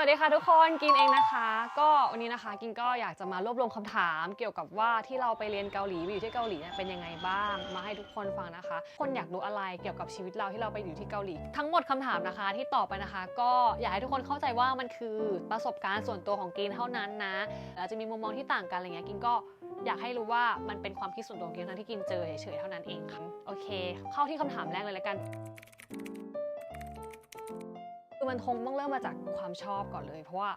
สวัสดีค่ะทุกคนกินเองนะคะ ก็วันนี้นะคะกินก็อยากจะมารวบรวมคำถาม เกี่ยวกับว่าที่เราไปเรียนเกาหลีไปอยู่ที่เกาหลีเนี่ยเป็นยังไงบ้าง มาให้ทุกคนฟังนะคะ คนอยากรู้อะไรเกี่ยวกับชีวิตเราที่เราไปอยู่ที่เกาหลี ทั้งหมดคำถามนะคะ ที่ตอบไปนะคะ ก็อยากให้ทุกคนเข้าใจว่ามันคือประสบการณ์ส่วนตัวของกินเท่านั้นนะอาจจะมีมุมมองที่ต่างกันอะไรเงี้ยกินก็อยากให้รู้ว่ามันเป็นความคิดส่วนตัวของกินทั้งที่กินเจอเฉยๆเท่านั้นเองค่ะโอเค เข้าที่คำถามแรกเลยละกัน มันคงต้องเริ่มมาจากความชอบก่อนเลย เพราะว่า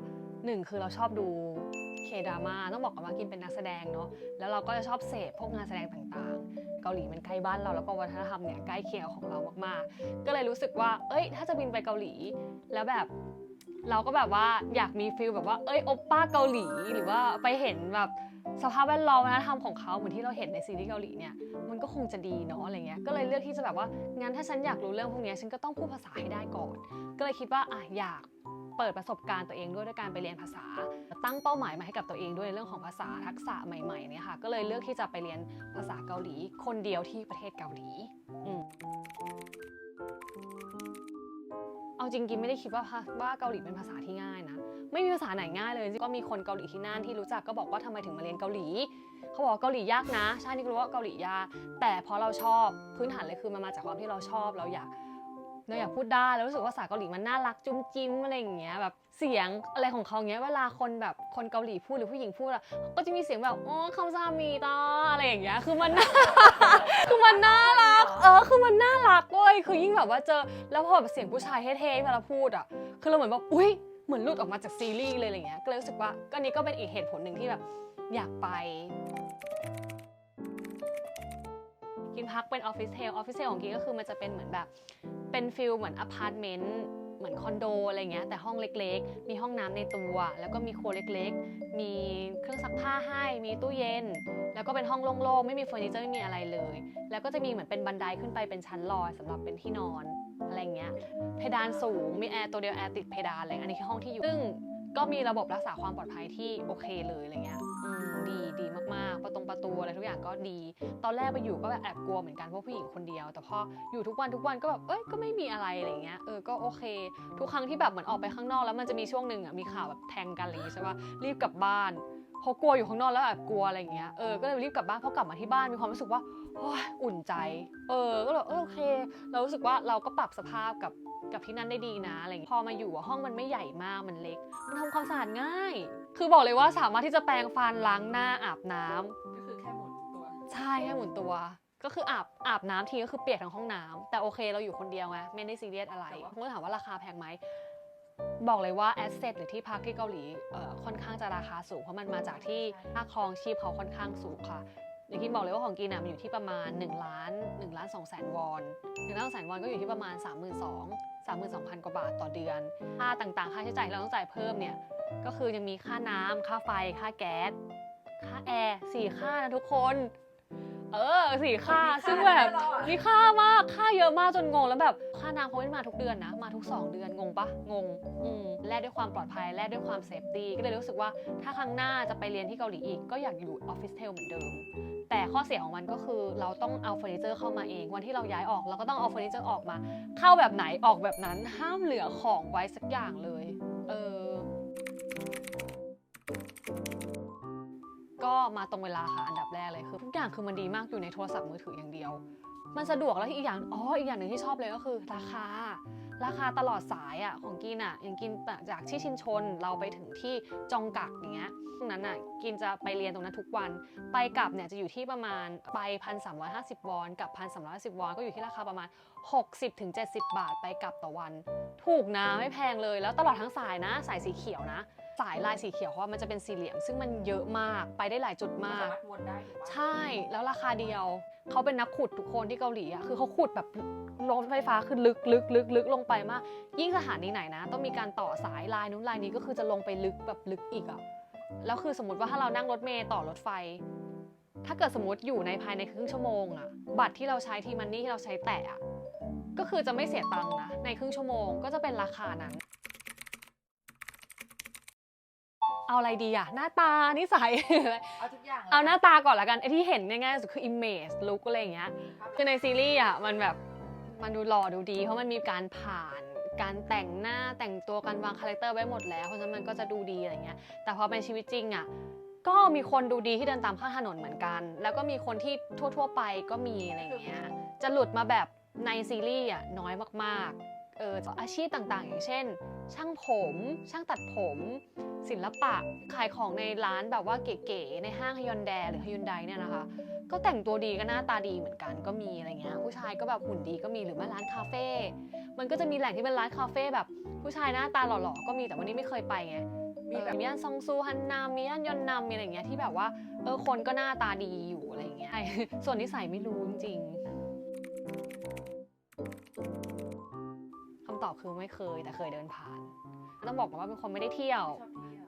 หนึ่งคือเราชอบดูเคดราม่าต้องบอกก่อนว่ากินเป็นนักแสดงเนาะแล้วเราก็จะชอบเสพพวกงานแสดงต่างๆ เกาหลีมันใกล้บ้านเราแล้วก็วัฒนธรรมเนี่ยใกล้เคียงของเรามากๆ ก็เลยรู้สึกว่า เอ้ย ถ้าจะบินไปเกาหลี แล้วแบบเราก็แบบว่าอยากมีฟิลแบบว่า เอ้ยโอปป้าเกาหลีหรือว่าไปเห็นแบบ สภาพแวดล้อมวัฒนธรรมของเขาเหมือนที่เราเห็นในซีรีส์เกาหลีเนี่ยมันก็คงจะดีเนาะอะไรเงี้ยก็เลยเลือกที่จะแบบว่างั้นถ้าฉันอยากรู้เรื่องพวกนี้ฉันก็ต้องพูดภาษาให้ได้ก่อน ก็เลยคิดว่าอะอยากเปิดประสบการณ์ตัวเองด้วยด้วยการไปเรียนภาษา ตั้งเป้าหมายมาให้กับตัวเองด้วยในเรื่องของภาษาทักษะใหม่ๆเนี่ยค่ะก็เลยเลือกที่จะไปเรียนภาษาเกาหลี คนเดียวที่ประเทศเกาหลีอืมเอาจริงกินไม่ได้คิดว่าว่าเกาหลีเป็นภาษาที่ง่ายนะ ไม่มีภาษาไหนง่ายเลย ก็มีคนเกาหลีที่นั่นที่รู้จักก็บอกว่าทำไมถึงมาเรียนเกาหลี เขาบอกว่าเกาหลียากนะ ใช่นี่รู้ว่าเกาหลียาก แต่พราะเราชอบพื้นฐานเลยคือมันมาจากความที่เราชอบเราอยากเราอยากพูดได้แล้วรู้สึกว่าภาษาเกาหลีมันน่ารักจุ้มจิ้มอะไรอย่างเงี้ยแบบเสียงอะไรของเขาเงี้ยเวลาคนแบบคนเกาหลีพูดหรือผู้หญิงพูดอะก็จะมีเสียงแบบอ๋อคำซามีตาอะไรอย่างเงี้ยคือมันคือมันน่ารักเออคือมันน่ารักเว้ยคือยิ่งแบบว่าเจอแล้วพอแบบเสียงผู้ชายเท่ๆเวลาพูดอะคือเราเหมือนแบบอุ้ย เหมือนหลุดออกมาจากซีรีส์เลยอะไรเงี้ยก็เลยรู้สึกว่าก็นี่ก็เป็นอีกเหตุผลหนึ่งที่แบบอยากไป กินพักเป็นออฟฟิศเทลออฟฟิศเทลของกินก็คือมันจะเป็นเหมือนแบบเป็นฟิลเหมือนอพาร์ตเมนต์เหมือนคอนโดอะไรเงี้ยแต่ห้องเล็กๆ มีห้องน้ำในตัว แล้วก็มีครัวเล็กๆ มีเครื่องซักผ้าให้ มีตู้เย็น แล้วก็เป็นห้องโล่งๆ ไม่มีเฟอร์นิเจอร์ไม่มีอะไรเลย แล้วก็จะมีเหมือนเป็นบันไดขึ้นไปเป็นชั้นลอยสำหรับเป็นที่นอน อะไรเงี้ยเพดานสูงมีแอร์ตัวเดียวแอร์ติดเพดานอะไรอันนี้คือห้องที่อยู่ซึ่งก็มีระบบรักษาความปลอดภัยที่โอเคเลยอะไรเงี้ยอืมดีดีมากๆ ประตงประตูอะไรทุกอย่างก็ดี ตอนแรกไปอยู่ก็แบบแอบกลัวเหมือนกันเพราะผู้หญิงคนเดียว แต่พออยู่ทุกวันทุกวันก็แบบ เอ้ย ก็ไม่มีอะไรอะไรเงี้ย เออ ก็โอเค ทุกครั้งที่แบบเหมือนออกไปข้างนอกแล้วมันจะมีช่วงหนึ่งอะ มีข่าวแบบแทงกันอะไรอย่างงี้ใช่ปะรีบกลับบ้านเพราะกลัวอยู่ข้างนอกแล้วแบบกลัวอะไรอย่างเงี้ยเออก็เลยรีบกลับบ้านพอกลับมาที่บ้านมีความรู้สึกว่าโอ้ยอุ่นใจ เออก็เลยเออโอเค เรารู้สึกว่าเราก็ปรับสภาพกับกับที่นั่นได้ดีนะอะไรอย่างเงี้ยพอมาอยู่อะห้องมันไม่ใหญ่มากมันเล็ก มันทำความสะอาดง่าย คือบอกเลยว่าสามารถที่จะแปรงฟันล้างหน้าอาบน้ำก็คือแค่หมุนตัวใช่แค่หมุนตัวก็คืออาบอาบน้ำทีก็คือเปียกทั้งห้องน้ำแต่โอเคเราอยู่คนเดียวไงไม่ได้ซีเรียสอะไรเมื่อถามว่าราคาแพงไหม บอกเลยว่าแอสเซทหรือที่พักที่เกาหลีเอ่อค่อนข้างจะราคาสูง เพราะมันมาจากที่ค่าครองชีพเขาค่อนข้างสูงค่ะอย่างที่บอกเลยว่าของกินอะมันอยู่ที่ประมาณ1ล้าน1ล้าน2แสนวอน1ล้าน2แสนวอนก็อยู่ที่ประมาณ 3 2 0 0 0 32,000 กว่าบาทต่อเดือน ค่าต่างๆ ค่าใช้จ่ายที่เราต้องจ่ายเพิ่มเนี่ยก็คือยังมีค่าน้ำค่าไฟ ค่าแก๊ส ค่าแอร์สี่ค่านะทุกคน เออสี่ค่าซึ่งแบบ มีค่ามากค่าเยอะมากจนงงแล้วแบบค่าน้ำเขาไม่ได้มาทุกเดือนนะ มาทุก 2 เดือนงงปะงงอืมแลกด้วยความปลอดภัยแลกด้วยความเซฟตี้ก็เลยรู้สึกว่าถ้าครั้งหน้าจะไปเรียนที่เกาหลีอีกก็อยากอยู่ออฟฟิศเทลเหมือนเดิม แต่ข้อเสียของมันก็คือเราต้องเอาเฟอร์นิเจอร์เข้ามาเองวันที่เราย้ายออกเราก็ต้องเอาเฟอร์นิเจอร์ออกมา เข้าแบบไหนออกแบบนั้นห้ามเหลือของไว้สักอย่างเลยเออก็มาตรงเวลาค่ะอันดับแรกเลยคือทุกอย่างคือมันดีมากอยู่ในโทรศัพท์มือถืออย่างเดียว มันสะดวกแล้วอีกอย่างอ๋ออีกอย่างหนึ่งที่ชอบเลยก็คือราคา ราคาตลอดสายอะของกินอะอย่างกินจากที่ชินชนเราไปถึงที่จองกักอย่างเงี้ยตรงนั้นอะกินจะไปเรียนตรงนั้นทุกวัน ไปกลับเนี่ยจะอยู่ที่ประมาณไปพันสามร้อยห้าสิบวอนกับพันสามร้อยสิบวอนก็อยู่ที่ราคาประมาณ 60-70ถึง70บาทไปกลับต่อวัน ถูกนะไม่แพงเลยแล้วตลอดทั้งสายนะสายสีเขียวนะสายลายสีเขียวเพราะว่ามันจะเป็นสี่เหลี่ยม ซึ่งมันเยอะมากไปได้หลายจุดมันมาสากมารถวนได้ถูกปะใช่แล้วราคาเดียว เขาเป็นนักขุดทุกคนที่เกาหลีอะคือเขาขุดแบบรถไฟฟ้าคือลึกลึกลึกลึกลงไปมาก ยิ่งสถานีไหนนะ ต้องมีการต่อสายลายนู้นลายนี้ก็คือจะลงไปลึกแบบลึกอีกอะแล้วคือสมมติว่าถ้าเรานั่งรถเมล์ต่อรถไฟ ถ้าเกิดสมมติอยู่ในภายในครึ่งชั่วโมงอะบัตรที่เราใช้ทีมันนี่ที่เราใช้แตะอะก็คือจะไม่เสียตังค์นะในครึ่งชั่วโมงก็จะเป็นราคานั้น เอาอะไรดีอะหน้าตานิสัย เอาทุกอย่างลยเอาหน้าตาก่อนละกันไอที่เห็นง่ายๆสุดคือ image look อะไรอย่างเงี้ยคือในซีรีส์อะมันแบบมันดูหล่อดูดี เพราะมันมีการผ่านการแต่งหน้าแต่งตัวการวางคาแรคเตอร์ไว้หมดแล้ว เพราะฉะนั้นมันก็จะดูดีอะไรเงี้ยแต่พอเป็นชีวิตจริงอะก็มีคนดูดีที่เดินตามข้างถนนเหมือนกัน แล้วก็มีคนที่ทั่ว ๆ ไปก็มีอะไรอย่างเงี้ยจะหลุดมาแบบในซีรีส์อะน้อยมากๆเอออาชีพต่างๆ อย่างเช่น ช่างผม ช่างตัดผม ศิลปะขายของในร้านแบบว่าเก๋ๆในห้างฮยอนแดหรือฮยุนไดเนี่ยนะคะ ก็แต่งตัวดีก็หน้าตาดีเหมือนกันก็มีอะไรเงี้ยผู้ชายก็แบบหุ่นดีก็มีหรือว่าร้านคาเฟ่มันก็จะมีแหล่งที่เป็นร้านคาเฟ่แบบผู้ชายหน้าตาหล่อๆก็มีแต่วันนี้ไม่เคยไปไงมีแบบมีย่านซองซูฮันนามมีย่านยอนนามมีอะไรอย่างเงี้ยที่แบบว่าเออคนก็หน้าตาดีอยู่อะไรอย่างเงี้ยส่วนนิสัยไม่รู้จริงๆคำตอบคือไม่เคยแต่เคยเดินผ่าน ต้องบอกก่อนว่าเป็นคนไม่ได้เที่ยว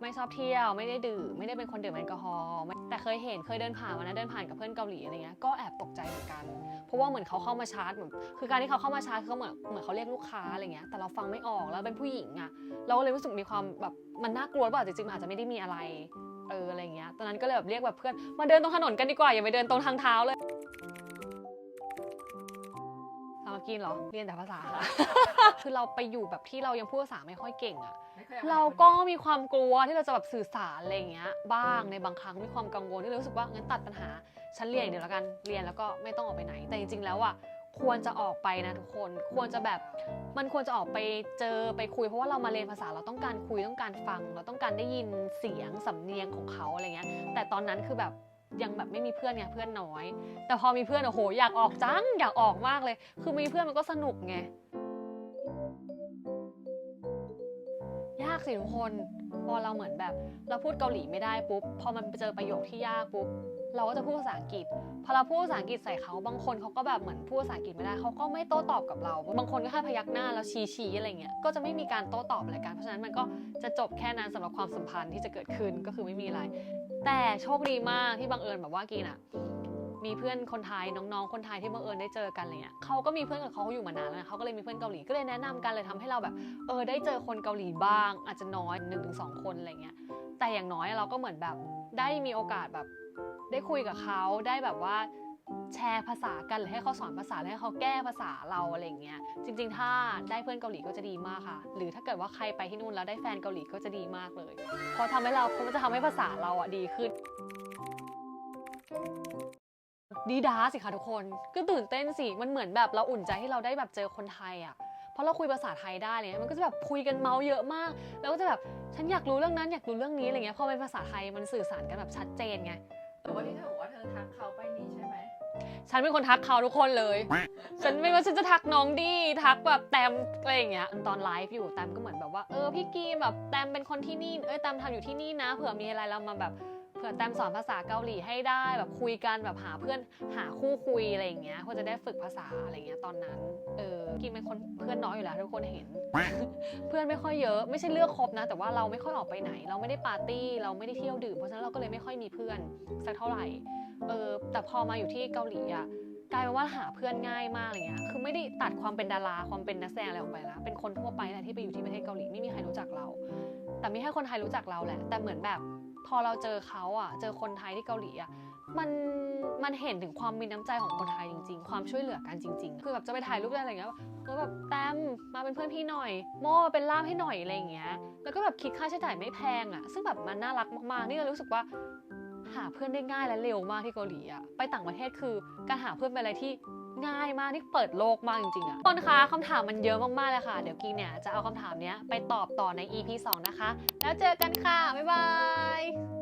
ไม่ชอบเที่ยว ไม่ได้ดื่ม ไม่ได้เป็นคนดื่มแอลกอฮอล์ไม่แต่เคยเห็นเคยเดินผ่านวันนั้นเดินผ่านกับเพื่อนเกาหลีอะไรเงี้ยก็แอบตกใจเหมือนกัน เพราะว่าเหมือนเขาเข้ามาชาร์จเหมือนคือการที่เขาเข้ามาชาร์จเขาเหมือนเหมือนเขาเรียกลูกค้าอะไรเงี้ยแต่เราฟังไม่ออกแล้วเป็นผู้หญิงอะเราก็เลยรู้สึกมีความแบบมันน่ากลัวหรือเปล่าจริงๆมันอาจจะไม่ได้มีอะไรเอออะไรเงี้ยตอนนั้นก็เลยแบบเรียกแบบเพื่อนมาเดินตรงถนนกันดีกว่าอย่าไปเดินตรงทางเท้าเลย เรามากินเหรอ เรียนแต่ภาษาค่ะคือเราไปอยู่แบบที่เรายังพูดภาษาไม่ค่อยเก่งอะเราก็มีความกลัวที่เราจะแบบสื่อสารอะไรอย่างเงี้ย บ้างในบางครั้งมีความกังวลที่เรารู้สึกว่างั้นตัดปัญหาฉันเรียนอย่างเดียวแล้วกันเรียนแล้วก็ไม่ต้องออกไปไหน แต่จริงๆแล้วอะควรจะออกไปนะทุกคน ควรจะแบบมันควรจะออกไปเจอไปคุยเพราะว่าเรามาเรียนภาษาเราต้องการคุยต้องการฟัง เราต้องการได้ยินเสียงสำเนียงของเขาอะไรเงี้ยแต่ตอนนั้นคือแบบ ยังแบบไม่มีเพื่อนไงเพื่อนน้อย แต่พอมีเพื่อนโอ้โหอยากออกจังอยากออกมากเลย คือมีเพื่อนมันก็สนุกไงยากสิทุกคนพอเราเหมือนแบบเราพูดเกาหลีไม่ได้ปุ๊บพอมันเจอประโยคที่ยากปุ๊บเราก็จะพูดภาษาอังกฤษพอเราพูดภาษาอังกฤษใส่เขาบางคนเขาก็แบบเหมือนพูดภาษาอังกฤษไม่ได้เขาก็ไม่โต้ตอบกับเรา บางคนก็แค่พยักหน้าแล้วชี้ชี้อะไรเงี้ยก็จะไม่มีการโต้ตอบอะไรกันเพราะฉะนั้นมันก็จะจบแค่นั้นสำหรับความสัมพันธ์ที่จะเกิดขึ้นก็คือไม่มีอะไร แต่โชคดีมากที่บังเอิญแบบว่ากีนอะมีเพื่อนคนไทยน้องๆ คนไทยที่บังเอิญได้เจอกันอะไรเงี้ยเขาก็มีเพื่อนกับเขาอยู่มานานแล้วนะเขาก็เลยมีเพื่อนเกาหลีก็เลยแนะนำกันเลยทำให้เราแบบเออได้เจอคนเกาหลีบ้าง อาจจะน้อย1นถึงสคนอะไรเงี้ยแต่อย่างน้อยเราก็เหมือนแบบได้มีโอกาสแบบได้คุยกับเขาได้แบบว่า แชร์ภาษากันหรือให้เขาสอนภาษาหรือให้เขาแก้ภาษาเราอะไรเงี้ยจริง ๆ ถ้าได้เพื่อนเกาหลีก็จะดีมากค่ะ หรือถ้าเกิดว่าใครไปที่นู่นแล้วได้แฟนเกาหลีก็จะดีมากเลยเพราะทำให้เราเพราจะทำให้ภาษาเราอะดีขึ้นดีด้าสิคะทุกคนก็ตื่นเต้นสิมันเหมือนแบบเราอุ่นใจที่เราได้แบบเจอคนไทยอะเพราะเราคุยภาษาไทยได้เนี่ยมันก็จะแบบคุยกันเมาเยอะมาก แล้วก็จะแบบฉันอยากรู้เรื่องนั้นอยากรู้เรื่องนี้อะไรเงี้ยพอเป็นภาษาไทยมันสื่อสารกันแบบชัดเจนไงแต่ว่าที่ อทักเขาไปนี่ใช่ไหมฉันเป็นคนทักเขาทุกคนเลย ฉันไม่ว่าฉันจะทักน้องดี ทักแบบแตมอะไรอย่างเงี้ย ตอนไลฟ์อยู่แตมก็เหมือนแบบว่าเออพี่กีแบบแตมเป็นคนที่นี่ เอ้ยแตมทำอยู่ที่นี่นะ เผื่อมีอะไรเรามาแบบเผื่อแตมสอนภาษาเกาหลีให้ได้แบบคุยกันแบบหาเพื่อนหาคู่คุยอะไรอย่างเงี้ยเพื่อจะได้ฝึกภาษาอะไรเงี้ยตอนนั้น เออกินเป็นคนเพื่อนน้อยอยู่แล้วทุกคนเห็น เพื่อนไม่ค่อยเยอะไม่ใช่เลือกคบนะ แต่ว่าเราไม่ค่อยออกไปไหน เราไม่ได้ปาร์ตี้เราไม่ได้เที่ยวดื่มเพราะฉะนั้นเราก็เลยไม่ค่อยมีเพื่อนสักเท่าไหร่ เออแต่พอมาอยู่ที่เกาหลีอะกลายเป็นว่าหาเพื่อนง่ายมากอะไรเงี้ย คือไม่ได้ตัดความเป็นดาราความเป็นนักแสดงอะไรออกไปแล้ว เป็นคนทั่วไปแหละที่ไปอยู่ที่ประเทศเกาหลีไม่มีใครรู้จักเรา แต่มีแค่คนไทยรู้จักเราแหละ แต่เหมือนแบบพอเราเจอเขาอะเจอคนไทยที่เกาหลีอะมัน มันเห็นถึงความมีน้ำใจของคนไทยจริง ๆ ความช่วยเหลือกันจริง ๆ คือแบบจะไปถ่ายรูปอะไรเงี้ยก็แบบแต้มมาเป็นเพื่อนพี่หน่อย โมมาเป็นล่ามให้หน่อยอะไรอย่างเงี้ย แล้วก็แบบคิดค่าใช้จ่ายไม่แพงอะซึ่งแบบมันน่ารักมากๆ นี่เรารู้สึกว่า หาเพื่อนได้ง่ายและเร็วมากที่เกาหลีอะไปต่างประเทศคือการหาเพื่อนเป็นอะไรที่ง่ายมากที่เปิดโลกมากจริงๆอะทุกคนคะคำถามมันเยอะมากๆเลยค่ะ เดี๋ยวกีเนี่ยจะเอาคำถามเนี้ยไปตอบต่อใน EP 2 นะคะ แล้วเจอกันค่ะ บ๊ายบาย